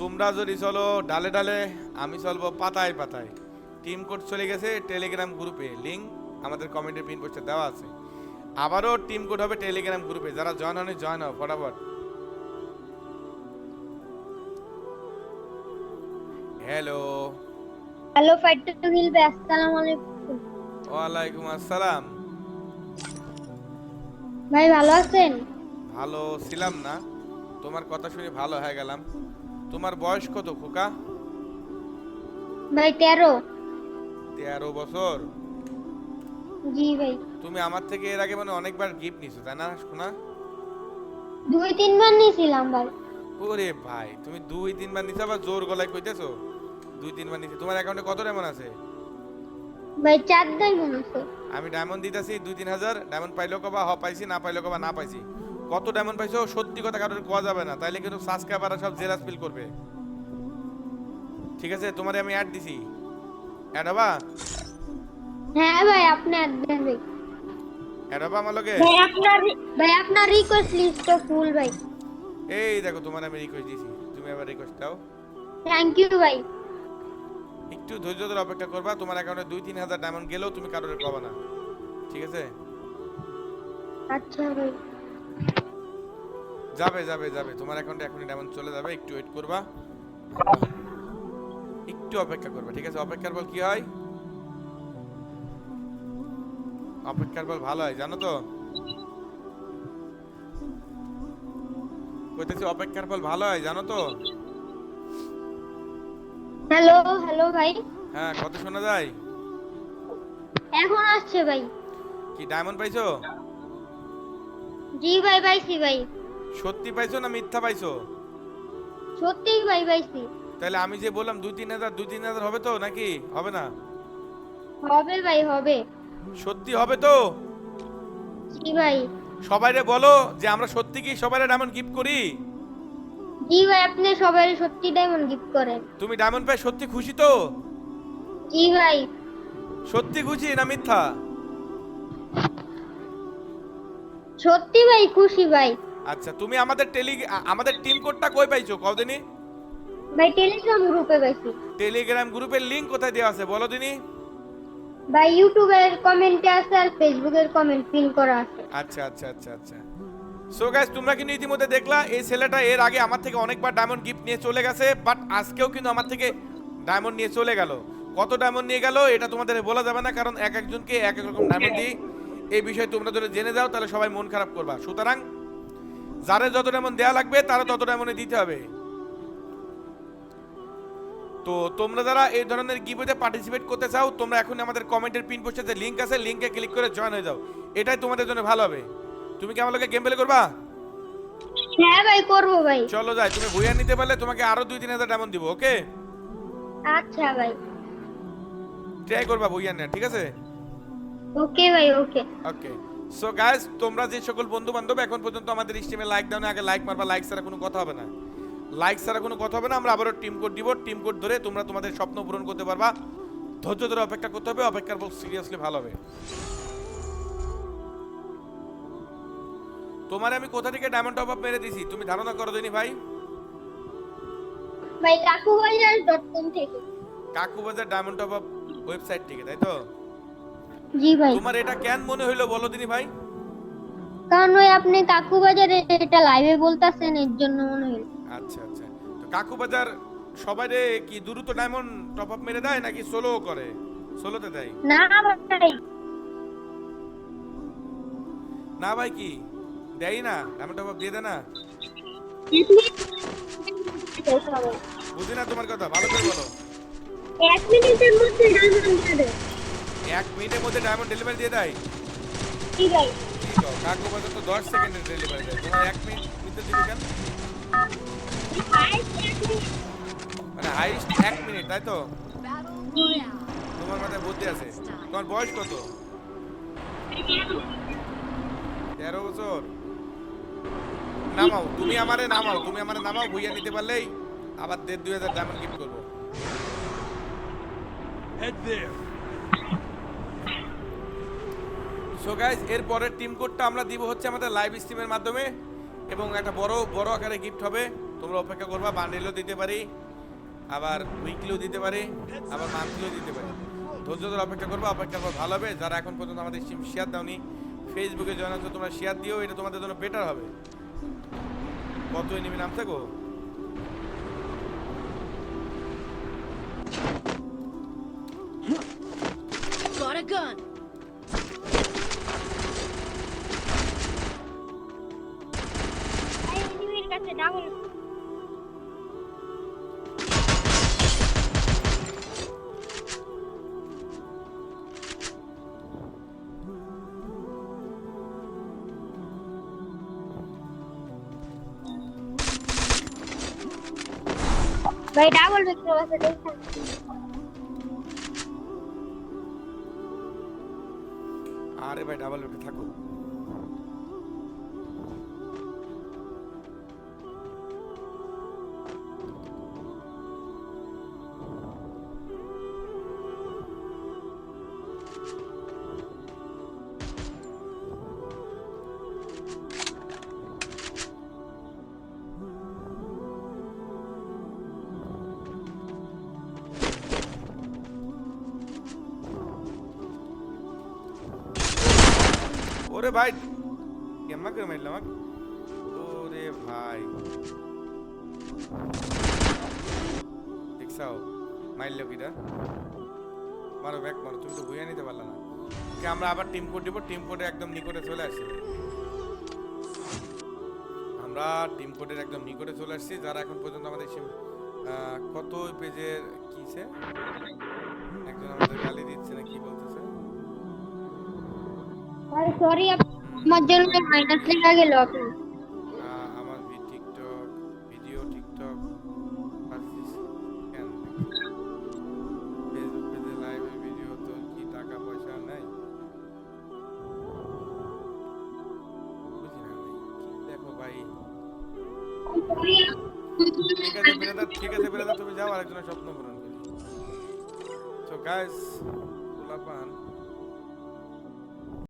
তোমরা যদি চলো ডালে ডালে আমি চলবো পাতায় পাতায়। টিম কোড চলে গেছে টেলিগ্রাম গ্রুপে। লিঙ্ক আমাদের কমেন্টের পিন পোস্টে দেওয়া আছে। আবারও টিম কোড হবে টেলিগ্রাম গ্রুপে। যারা জয়েন হয়নি জয়েন হও ফটাফট। হ্যালো হ্যালো ফাইটার ভাই আসসালামু আলাইকুম। ওয়ালাইকুম আসসালাম। ভাই ভালো আছেন? ভালো ছিলাম না। তোমার কথা শুনে ভালো হয়ে গেলাম। তোমার বয়স কত খোকা? ভাই তেরো। তেরো বছর? জি ভাই। তুমি আমার থেকে এর আগে মানে অনেকবার গিফট নিছো তাই না শোনা দুই তিনবার নিয়েছিলাম ভাই। ওরে ভাই তুমি দুই তিনবার নিছো আবার জোর গলায় কইতেছো? দুই তিনবার নিছো। তোমার অ্যাকাউন্টে কত ডায়মন্ড আছে? ভাই চার দাই মনে আছে। আমি ডায়মন্ড দিতেছি দুই তিন হাজার। ডায়মন্ড পাইলো কবা হ পাইছি না পাইলো কবা না পাইছি। কত ডায়মন্ড পাইছো? সত্যি কথা কারোর কোয়া যাবে না। তাইলে কিন্তু সাবস্ক্রাইবাররা সব জেলাস ফিল করবে। ঠিক আছে? তোমারে আমি অ্যাড দিছি। অ্যাড হবা? হ্যাঁ ভাই আপনি আর দেন ভাই। অ্যাড হবা আমার লগে? ভাই আপনার ভাই আপনার রিকোয়েস্ট লিস্ট তো ফুল ভাই। এই দেখো তোমার আমি রিকোয়েস্ট দিছি। তুমি আবার রিকোয়েস্ট দাও। থ্যাংক ইউ ভাই। একটু ধৈর্য ধরে অপেক্ষা করবা। তোমার অ্যাকাউন্টে দুই তিন হাজার ডায়মন্ড গেলেও তুমি কারোর কবা না। ঠিক আছে? আচ্ছা ভাই। যাবে যাবে যাবে। তোমার অ্যাকাউন্টে এখনই ডায়মন্ড চলে যাবে একটু ওয়েট করবা। একটু অপেক্ষা করবা ঠিক আছে? অপেক্ষার ফল কি হয়? অপেক্ষার ফল ভালো হয় জানো তো? কইতেছি অপেক্ষার ফল ভালো হয় জানো তো? হ্যালো হ্যালো ভাই। হ্যাঁ কত শোনা যায়? এখন আসছে ভাই। কি ডায়মন্ড পাইছো? জি ভাই পাইছি ভাই। সত্যি পাইছো না মিথ্যা পাইছো? সত্যি ভাই পাইছি। তাহলে আমি যে বললাম দুই তিন হাজার দুই তিন হাজার হবে তো নাকি? হবে না? হবে ভাই হবে। সত্যি হবে তো? জি ভাই। সবাইরে বলো যে আমরা সত্যি কি সবাইরে ডায়মন্ড গিফট করি? জি ভাই আপনি সবাই সত্যি ডায়মন্ড গিফট করেন। তুমি ডায়মন্ড পাই সত্যি খুশি তো? জি ভাই। সত্যি খুশি না মিথ্যা? সত্যি ভাই খুশি ভাই। আচ্ছা তুমি আমাদের টেলি আমাদের টিম কোডটা কই পাইছো? কদিনি ভাই টেলিগ্রাম গ্রুপে পাইছি। টেলিগ্রাম গ্রুপের লিংক কোথায় দেওয়া আছে? বলো দিনি। ভাই ইউটিউবের কমেন্টে আছে আর ফেসবুকের কমেন্ট পিন করা আছে। আচ্ছা আচ্ছা আচ্ছা আচ্ছা। সো গাইস তোমরা কিন্তু ইতিমধ্যে দেখলা এই ছেলেটা এর আগে আমার থেকে অনেকবার ডায়মন্ড গিফট নিয়ে চলে গেছে বাট আজকেও কিন্তু আমার থেকে ডায়মন্ড নিয়ে চলে গেল। কত ডায়মন্ড নিয়ে গেল এটা তোমাদের বলা যাবে না কারণ এক একজনকে এক এক রকম ডায়মন্ড দিই। এই বিষয়ে তোমরা যদি জেনে যাও তাহলে সবাই মন খারাপ করবা। সুতরাং যারে যত এমন দেওয়া লাগবে তারা তত ডায়মন্ডে দিতে হবে। তো তোমরা যারা এই ধরনের গিভওয়েতে পার্টিসিপেট করতে চাও তোমরা এখন আমাদের কমেন্টের পিন পোস্টে যে লিংক আছে লিংকে ক্লিক করে জয়েন হয়ে যাও। এটাই তোমাদের জন্য ভালো হবে। তুমি কি আমার লগে গেম প্লে করবা? হ্যাঁ ভাই করব ভাই। চলো যাই তুমি ভুইয়া নিতে পারলে তোমাকে আরও দুই তিন হাজার ডায়মন্ড দিব ওকে আচ্ছা ভাই। ট্রাই করবা ভুইয়া নেওয়ার ঠিক আছে? ওকে ভাই ওকে ওকে সো গাইস তোমরা যে সকল বন্ধু বান্ধব এখন পর্যন্ত আমাদের স্ট্রিমে লাইক দাও না আগে লাইক মারবা লাইক ছাড়া কোনো কথা হবে না। লাইক ছাড়া কোনো কথা হবে না আমরা আবারও টিম কোড দিব টিম কোড ধরে তোমরা তোমাদের স্বপ্ন পূরণ করতে পারবা। ধৈর্য ধরে অপেক্ষা করতে হবে অপেক্ষার পর সিরিয়াসলি ভালো হবে। তোমারে আমি কোথা থেকে ডায়মন্ড টপ আপ মেরে দিছি? তুমি ধারণা করো দিনি ভাই। ভাই কাকু বাজার ডট কম থেকে। কাকু বাজার ডায়মন্ড টপ আপ ওয়েবসাইট থেকে তাই তো? জি ভাই। তোমার এটা কেন মনে হইল বলো দিনি ভাই? কারণ ওই আপনি কাকু বাজারে এটা লাইভে বলতাছেন এর জন্য মনে হলো আচ্ছা আচ্ছা। তো কাকু বাজার সবাই কি দ্রুত ডায়মন্ড টপ আপ মেরে দেয় নাকি সোলো করে? সোলোতে দেয়? না ভাই। না ভাই কি? দেয় না ডায়মন্ড টপ আপ দিয়ে দেয় না? বুঝি না তোমার কথা ভালো করে বলো। এক মিনিটের মধ্যে ডায়মন্ড দেবে এক মিনিটের মধ্যে ডায়মন্ড ডেলিভারি দিয়ে দেয়। জি ভাই কি কও কাকু বাজার তো দশ সেকেন্ডে ডেলিভারি দেয়। তোমার এক মিনিট নিতে দিবে কেন? মানে হাইস্ট এক মিনিট তাই তো? তোমার মাথায় বুদ্ধি আছে। তোমার বয়স কত? তেরো বছর। নামাও তুমি আমারে নামাও তুমি আমারে নামাও ভুইয়া নিতে পারলেই আবার দেড় দুই হাজার ডায়মন্ড গিফট করব। সো গাইজ এর পরের টিম কোডটা আমরা দিব হচ্ছে আমাদের লাইভ স্ট্রিমের মাধ্যমে এবং একটা বড় বড় আকারে গিফট হবে। তোমরা অপেক্ষা করবা বান্ডেলও দিতে পারি, আবার উইকলিও দিতে পারি, আবার মান্থলিও দিতে পারি। ধৈর্য ধরে অপেক্ষা করবা অপেক্ষা করবা ভালো হবে। যারা এখন পর্যন্ত আমাদের স্ট্রিম শেয়ার দাওনি ফেসবুকে জয়েন আছো, তোমরা শেয়ার দিও, এটা তোমাদের জন্য বেটার হবে। কত এনিমি নামছে গো? Got a gun. এনিমির কাছে ডাবল ভাই ডাবল বিক্রি আছে দেখছেন আরে ভাই ডাবল ওরে ভাই কেমন করে মারলাম? ওরে ভাই। দেখছাও, মারলো কিটা? মারো ব্যাক মারো, তুমি তো বুঝে নিতে পারলে না। ওকে, আমরা আবার টিম কোড দিব টিম কোডে একদম নিকটে চলে আসছি আমরা টিম কোডের একদম নিকটে চলে আসছি, যারা এখন পর্যন্ত আমাদের কত পেজের কিছে একজন আমাদের গালি দিচ্ছে না, কি বলতেছে? সরি আমার জন্য মাইনাস লেখা গেল আপনার। তো ঠিক আছে বেরাদা ঠিক আছে বেরাদা তুমি যাও, আরেকজনের স্বপ্ন পূরণ করি। সো গাইস পোলাপান